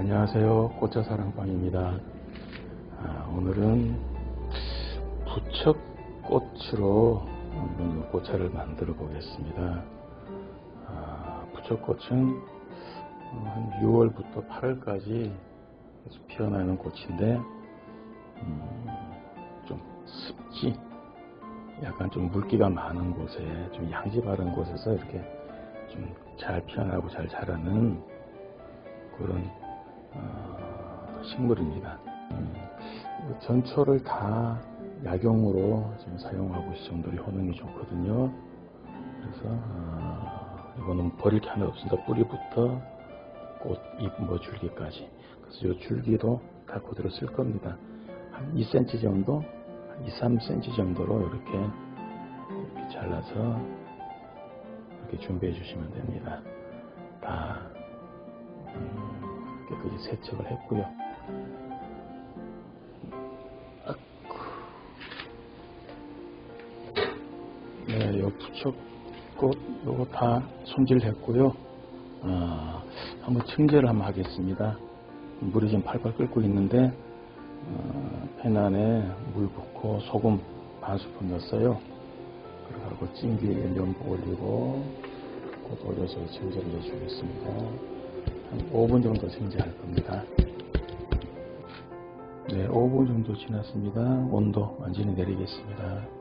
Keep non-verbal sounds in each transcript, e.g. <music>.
안녕하세요. 꽃자사랑방입니다. 아, 오늘은 부척꽃으로 한번 꽃차를 만들어 보겠습니다. 아, 부척꽃은 한 6월부터 8월까지 계속 피어나는 꽃인데 음, 좀 습지, 약간 좀 물기가 많은 곳에 좀 양지 바른 곳에서 이렇게 좀 잘 피어나고 잘 자라는 그런 어, 식물입니다. 음, 전초를 다 약용으로 지금 사용하고 있을 정도로 효능이 좋거든요. 그래서 어, 이거는 버릴 게 하나 없습니다. 뿌리부터 꽃, 잎, 뭐 줄기까지. 그래서 이 줄기도 다 그대로 쓸 겁니다. 한 2cm 정도, 한 2, 3cm 정도로 이렇게, 이렇게 잘라서 이렇게 준비해 주시면 됩니다. 다 음, 깨끗이 세척을 했고요. 네, 요 부척꽃 요거 다 손질했고요. 어, 한번 청제를 한번 하겠습니다. 물이 지금 팔팔 끓고 있는데 어, 팬 안에 물 붓고 소금 반 스푼 넣었어요. 그리고 찜기에 연고 올리고 곧 올려서 청제를 해주겠습니다. 한 5분 정도 청제할 겁니다. 네, 5분 정도 지났습니다. 온도 완전히 내리겠습니다.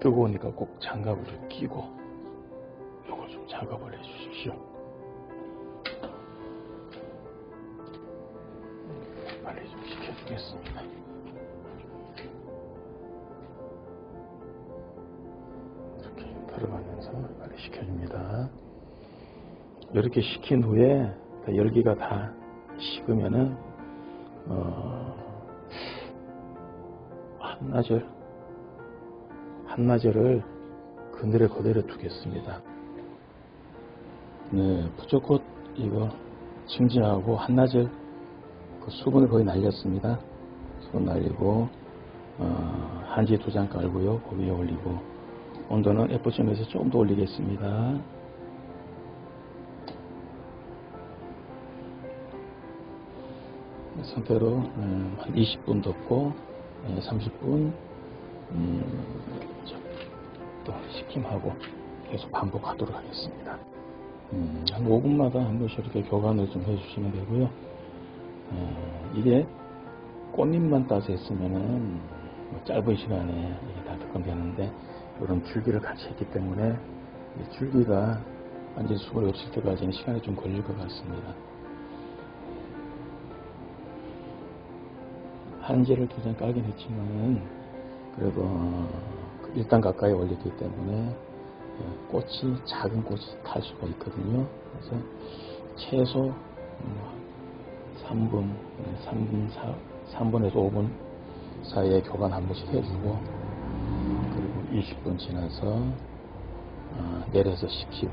뜨거우니까 꼭 장갑을 좀 끼고 요걸 좀 작업을 해 주십시오. 빨리 좀 시켜주겠습니다. 이렇게 들어가면서 빨리 시켜줍니다. 이렇게 식힌 후에 다 열기가 다 식으면은 어, 한나절 한나절을 그늘에 그대로 두겠습니다. 네, 부처꽃 이거 증지하고 한나절 그 수분을 거의 날렸습니다. 수분 날리고 어, 한지 두 장 깔고요. 그 위에 올리고 온도는 F.M에서 조금 더 올리겠습니다. 상태로 음, 한 20분 덮고 30분 음, 또 식힘하고 계속 반복하도록 하겠습니다. 음, 한 5분마다 한 번씩 이렇게 교관을 좀 해주시면 되고요. 어, 이게 꽃잎만 따서 했으면은 뭐 짧은 시간에 이게 다 득감되는데 이런 줄기를 같이 했기 때문에 이 줄기가 완전히 수분이 없을 때까지는 시간이 좀 걸릴 것 같습니다. 한지를 두장 깔긴 했지만 그래도 어, 일단 가까이 올렸기 때문에 꽃이 작은 꽃이 탈 수가 있거든요. 그래서 최소 3분, 3분, 4, 3분에서 5분 사이에 교관 한 번씩 해주고 그리고 20분 지나서 어, 내려서 식히고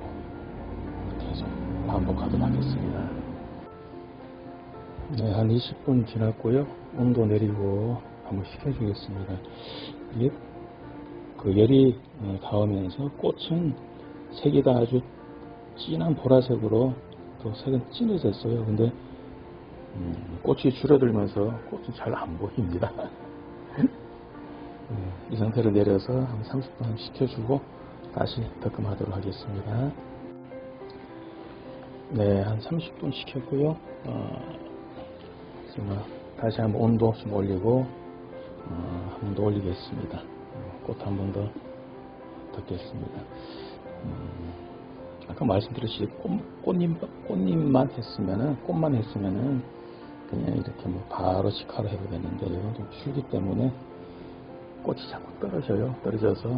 계속 반복하도록 하겠습니다. 네, 한 20분 지났고요. 온도 내리고 한번 식혀주겠습니다. 이게 그 열이 닿으면서 꽃은 색이 다 아주 진한 보라색으로 또 색은 진해졌어요. 근데 음, 꽃이 줄어들면서 꽃이 잘안 보입니다. 음, <laughs> 이 상태로 내려서 한 30분 식혀주고 다시 덕금하도록 하겠습니다. 네, 한 30분 식혔고요. 어, 다시 한번 온도 좀 올리고 어, 한번 더 올리겠습니다. 꽃 한 번 더 덮겠습니다. 음, 아까 말씀드렸듯이 꽃, 꽃잎, 꽃잎만 했으면은, 꽃만 했으면은, 그냥 이렇게 뭐 바로 직화로 해도 되는데, 이건 좀 줄기 때문에 꽃이 자꾸 떨어져요. 떨어져서,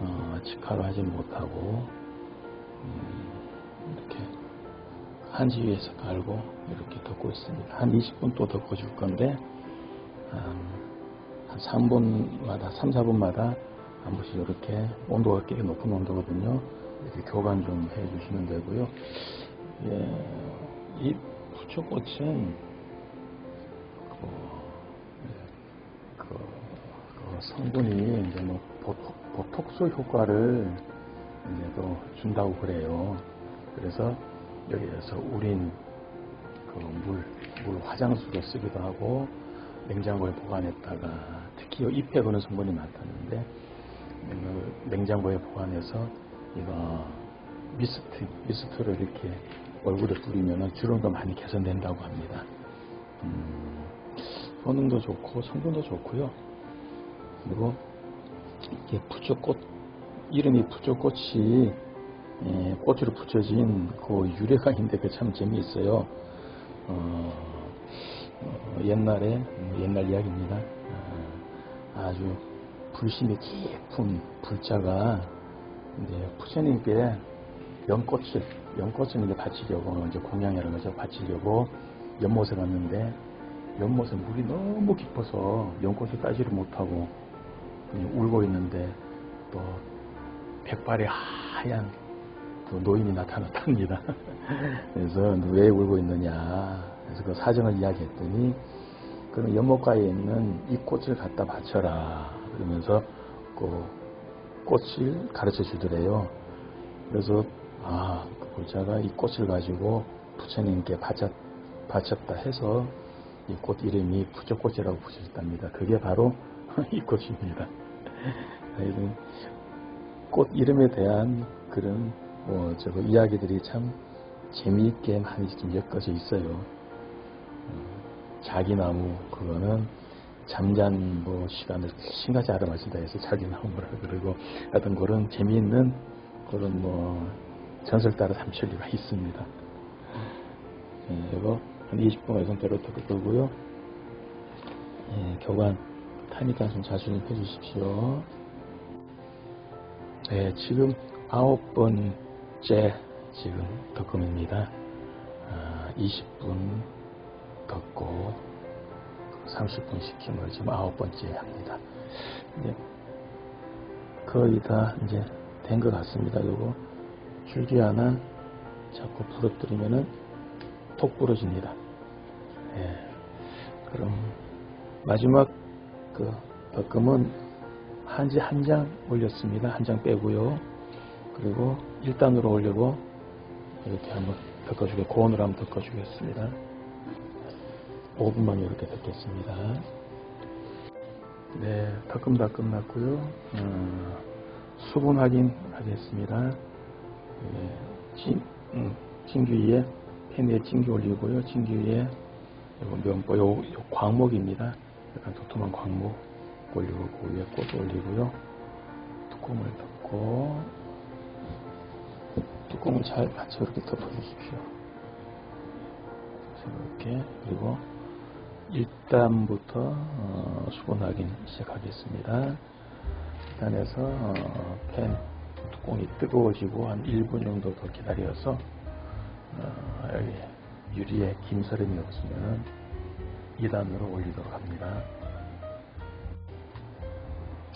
어, 직화로 하지 못하고, 음, 이렇게 한지 위에서 깔고, 이렇게 덮고 있습니다. 한 20분 또 덮어줄 건데, 음, 한 3분마다, 3, 4분마다 한 번씩 이렇게 온도가 꽤 높은 온도거든요. 이렇게 교관 좀 해주시면 되고요. 예, 이 부초꽃은 그, 예, 그, 그 성분이 이제 뭐 보톡, 보톡스 효과를 이제 또 준다고 그래요. 그래서 여기에서 우린 그 물, 물 화장수로 쓰기도 하고 냉장고에 보관했다가 특히 잎에 그는 성분이 많다는데 그 냉장고에 보관해서 이거 미스트, 미스트를 이렇게 얼굴에 뿌리면 주름도 많이 개선된다고 합니다. 음, 효능도 좋고 성분도 좋고요. 그리고 이게 부초꽃 이름이 부초꽃이 예, 꽃으로 붙여진 그 유래가 있는데 그 참 재미있어요. 어, 어, 옛날에 음, 옛날 이야기입니다. 어, 아주 불심이 깊은 불자가 이제 부처님께 연꽃을 연꽃을 이제 바치려고 이제 공양이라는 거죠. 바치려고 연못에 갔는데 연못에 물이 너무 깊어서 연꽃을 따지를 못하고 그냥 울고 있는데 또 백발의 하얀 그 노인이 나타났답니다. <laughs> 그래서 왜 울고 있느냐. 그래서 그 사정을 이야기했더니 그럼 연못가에 있는 이 꽃을 갖다 바쳐라. 그러면서 그 꽃을 가르쳐 주더래요. 그래서 아, 그 불자가 이 꽃을 가지고 부처님께 바쳤, 바쳤다 해서 이 꽃 이름이 부처꽃이라고 붙여졌답니다. 그게 바로 <laughs> 이 꽃입니다. 하여튼 꽃 이름에 대한 그런 뭐 저거 이야기들이 참 재미있게 많이 좀 엮어져 있어요. 음, 자기나무 그거는 잠잔 뭐 시간을 신가지 알아마신다 해서 자기나무라 <laughs> 그러고 하여튼 그런 재미있는 그런 뭐 전설 따라 삼천리가 있습니다. 예, 이거 한 20분 완성대로 들을 거고요. 예, 교관 타니까 좀좀 해주십시오. 네, 지금 아홉 번째 지금 덕금입니다. 아, 20분 덕고 30분 시킴을 지금 아홉 번째 합니다. 이제 거의 다 이제 된 것 같습니다. 요거 줄기 하나 자꾸 부러뜨리면은 톡 부러집니다. 예. 그럼 마지막 그 덕금은 한지 한 장 올렸습니다. 한 장 빼고요. 그리고 1단으로 올리고 이렇게 한번 덮어주게 고온으로 한번 덮어주겠습니다. 5분만 이렇게 덮겠습니다. 네, 다 끝났고요. 어, 수분 확인 하겠습니다. 예, 진, 음, 진규 위에 팬 위에 진규 올리고요. 진규 위에 면보, 요, 요 광목입니다. 약간 도톰한 광목 올리고 그 위에 꽃 올리고요. 뚜껑을 덮고 뚜껑을 잘 받쳐 이렇게 덮어주십시오. 이렇게 그리고 1단부터 어, 수분 확인 시작하겠습니다. 1단에서 어, 팬 뚜껑이 뜨거워지고 한 1분 정도 더 기다려서 어, 여기 유리에 김서림이 없으면 2단으로 올리도록 합니다.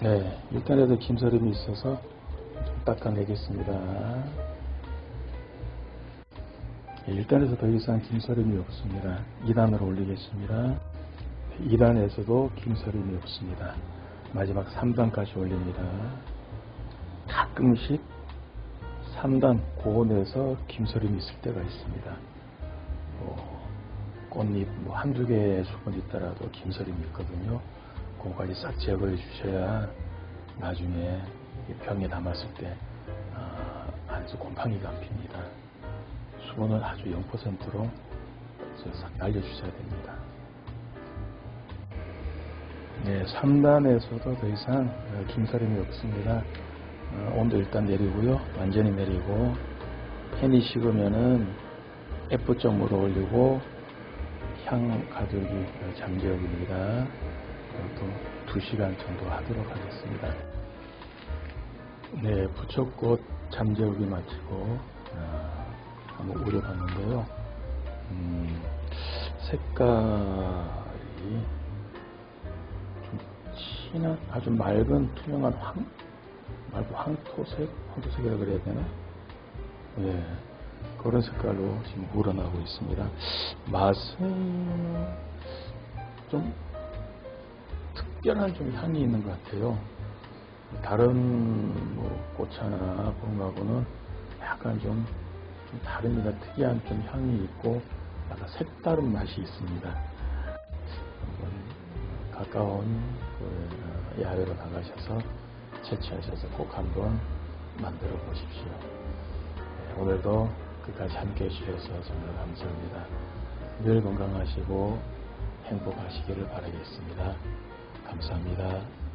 네, 1단에도 김서림이 있어서 좀 닦아내겠습니다. 1단에서 더 이상 김서림이 없습니다. 2단으로 올리겠습니다. 2단에서도 김서림이 없습니다. 마지막 3단까지 올립니다. 가끔씩 3단 고온에서 김서림이 있을 때가 있습니다. 뭐 꽃잎 뭐 한두 개의 수분이 있더라도 김서림이 있거든요. 그거까지 싹 제거해 주셔야 나중에 병에 담았을 때 아, 안에서 곰팡이가 안 핍니다. 수분은 아주 0%로 싹 날려주셔야 됩니다. 네, 3단에서도 더 이상 어, 김사림이 없습니다. 어, 온도 일단 내리고요. 완전히 내리고 팬이 식으면은 F점으로 올리고 향 가득이 잠재우입니다. 또 2시간 정도 하도록 하겠습니다. 네, 부처꽃 잠재우기 마치고 어, 한번 우려봤는데요. 음, 색깔이 좀 진한 아주 맑은 투명한 황 맑은 황토색 황토색이라 그래야 되나 예, 그런 색깔로 지금 우러나고 있습니다. 맛은 좀 특별한 좀 향이 있는 것 같아요. 다른 뭐 꽃차나 그런 거하고는 약간 좀, 좀 다릅니다. 특이한 좀 향이 있고 약간 색다른 맛이 있습니다. 가까운 그 야외로 나가셔서 채취하셔서 꼭 한번 만들어 보십시오. 네, 오늘도 끝까지 함께 해주셔서 정말 감사합니다. 늘 건강하시고 행복하시기를 바라겠습니다. 감사합니다.